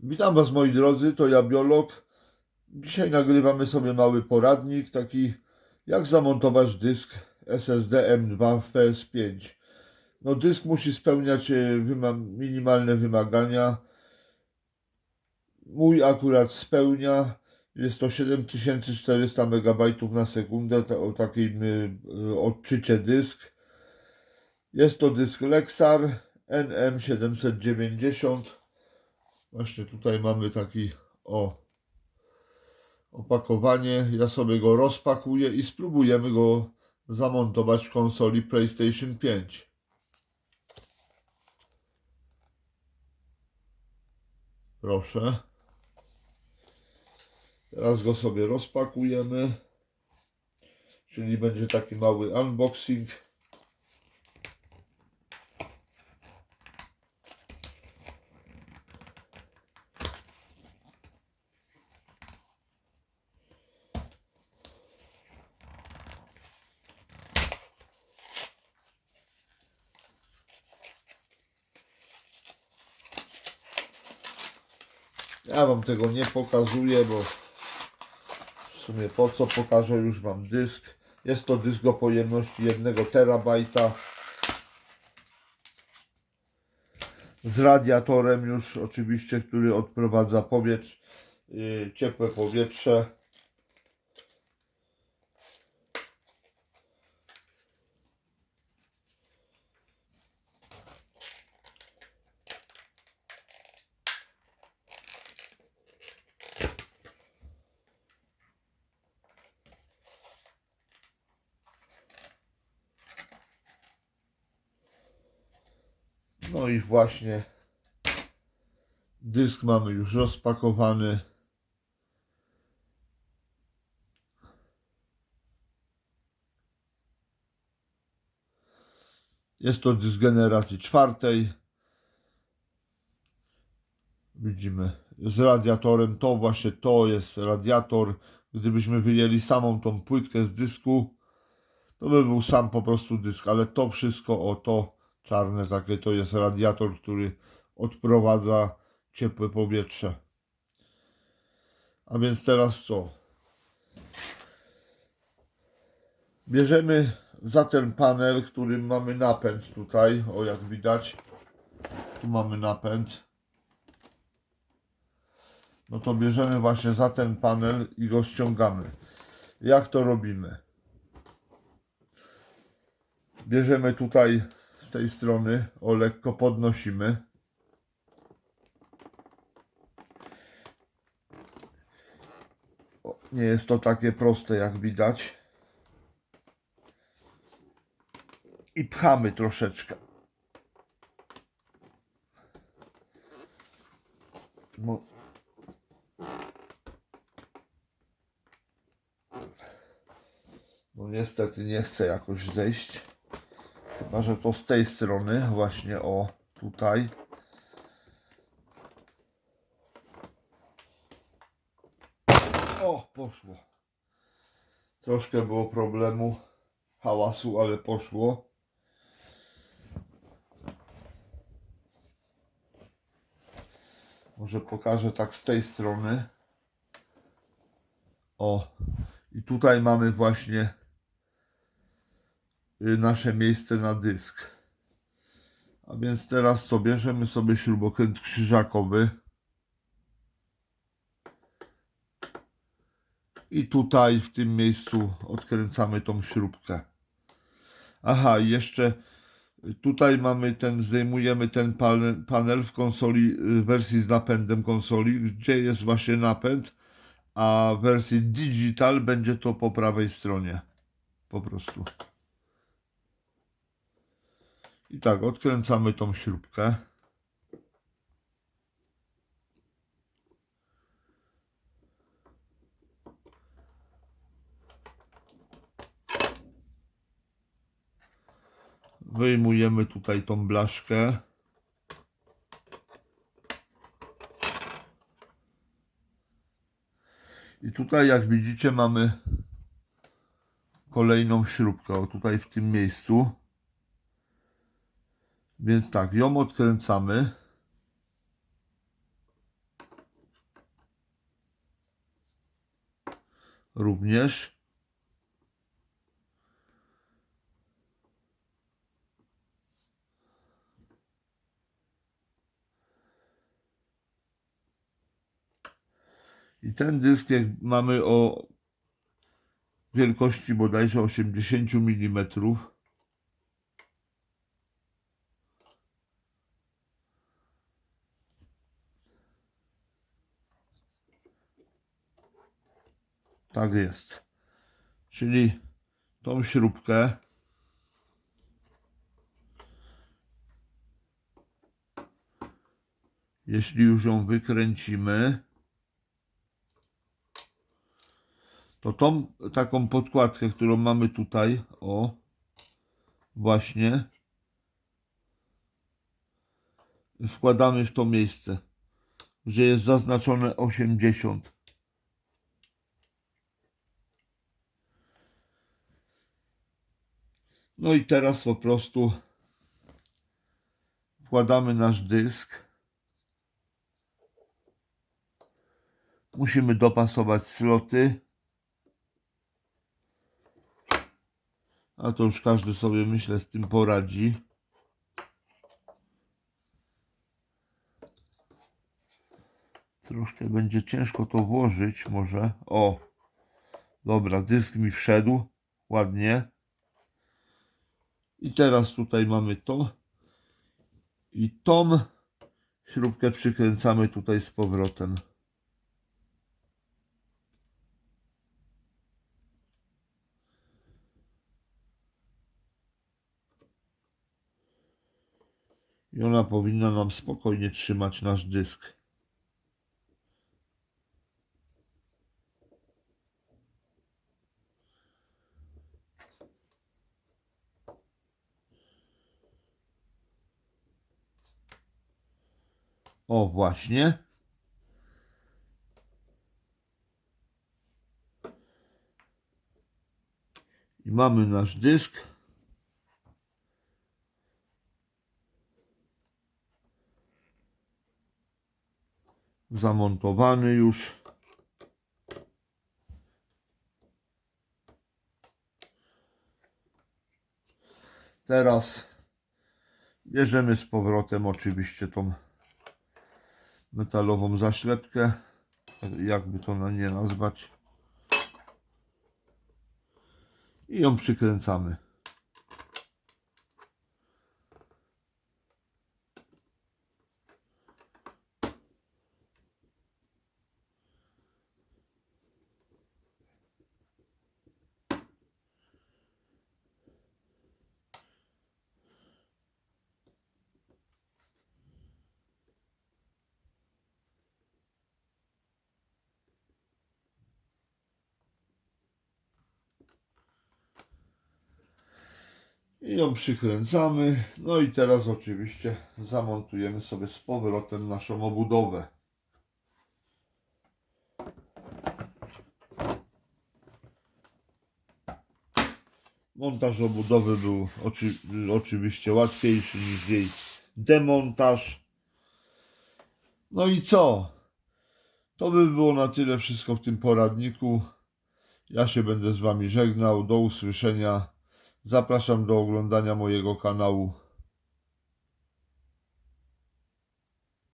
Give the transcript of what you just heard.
Witam Was moi drodzy, to ja biolog. Dzisiaj nagrywamy sobie mały poradnik, taki jak zamontować dysk SSD M2 w PS5. No dysk musi spełniać e, minimalne wymagania. Mój akurat spełnia. Jest to 7400 MB na sekundę, o takim e, odczycie dysk. Jest to dysk Lexar NM790. Właśnie tutaj mamy taki o opakowanie. Ja sobie go rozpakuję i spróbujemy go zamontować w konsoli PlayStation 5. Proszę. Teraz go sobie rozpakujemy. Czyli będzie taki mały unboxing. Ja wam tego nie pokazuję, bo w sumie po co pokażę, już mam dysk. Jest to dysk o pojemności 1 terabajta. Z radiatorem już oczywiście, który odprowadza powietrze, yy, ciepłe powietrze. No i właśnie dysk mamy już rozpakowany. Jest to dysk generacji czwartej. Widzimy z radiatorem. To właśnie to jest radiator. Gdybyśmy wyjęli samą tą płytkę z dysku, to by był sam po prostu dysk, ale to wszystko o to czarne takie to jest radiator, który odprowadza ciepłe powietrze. A więc teraz co? Bierzemy za ten panel, który mamy napęd tutaj, o jak widać. Tu mamy napęd. No to bierzemy właśnie za ten panel i go ściągamy. Jak to robimy? Bierzemy tutaj z tej strony, o lekko podnosimy. Nie jest to takie proste jak widać. I pchamy troszeczkę. No. No niestety nie chce jakoś zejść. Chyba, że to z tej strony, właśnie o tutaj. O, poszło. Troszkę było problemu, hałasu, ale poszło. Może pokażę tak z tej strony. O, i tutaj mamy właśnie nasze miejsce na dysk. A więc teraz co, bierzemy sobie śrubokręt krzyżakowy. I tutaj w tym miejscu odkręcamy tą śrubkę. Aha, jeszcze tutaj mamy ten, zdejmujemy ten panel, panel w konsoli, y, wersji z napędem konsoli, gdzie jest właśnie napęd, a w wersji digital będzie to po prawej stronie. Po prostu. I tak, odkręcamy tą śrubkę. Wyjmujemy tutaj tą blaszkę. I tutaj, jak widzicie, mamy kolejną śrubkę. O tutaj w tym miejscu. Więc tak, ją odkręcamy. Również. I ten dysk jak mamy o wielkości bodajże 80 mm. Tak jest. Czyli tą śrubkę jeśli już ją wykręcimy, to tą taką podkładkę, którą mamy tutaj, o, właśnie, wkładamy w to miejsce, gdzie jest zaznaczone 80. No i teraz po prostu wkładamy nasz dysk. Musimy dopasować sloty. A to już każdy sobie myślę z tym poradzi. Troszkę będzie ciężko to włożyć może. O! Dobra, dysk mi wszedł. Ładnie. I teraz tutaj mamy to. I tą śrubkę przykręcamy tutaj z powrotem. I ona powinna nam spokojnie trzymać nasz dysk. O, właśnie. I mamy nasz dysk. Zamontowany już. Teraz bierzemy z powrotem oczywiście tą metalową zaślepkę, jakby to na nie nazwać. I ją przykręcamy. I ją przykręcamy. No i teraz oczywiście zamontujemy sobie z powrotem naszą obudowę. Montaż obudowy był oczy, oczywiście łatwiejszy niż jej demontaż. No i co? To by było na tyle wszystko w tym poradniku. Ja się będę z Wami żegnał. Do usłyszenia. Zapraszam do oglądania mojego kanału